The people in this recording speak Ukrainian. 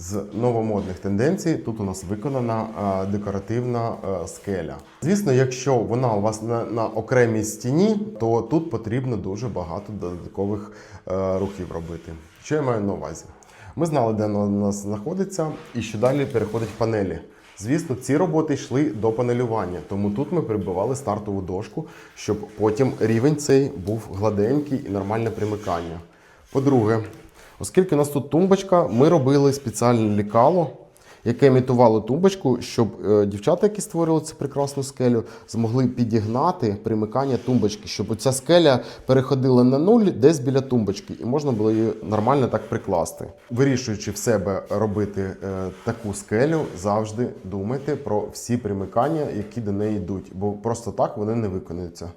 З новомодних тенденцій тут у нас виконана е, декоративна е, скеля. Звісно, якщо вона у вас на, на окремій стіні, то тут потрібно дуже багато додаткових е, рухів робити. Що я маю на увазі? Ми знали, де вона у нас знаходиться, і що далі переходить панелі. Звісно, ці роботи йшли до панелювання, тому тут ми прибивали стартову дошку, щоб потім рівень цей був гладенький і нормальне примикання. По-друге, оскільки у нас тут тумбочка, ми робили спеціальне лікало, яке імітувало тумбочку, щоб е, дівчата, які створювали цю прекрасну скелю, змогли підігнати примикання тумбочки, щоб оця скеля переходила на нуль десь біля тумбочки, і можна було її нормально так прикласти. Вирішуючи в себе робити е, таку скелю, завжди думайте про всі примикання, які до неї йдуть, бо просто так вони не виконуються.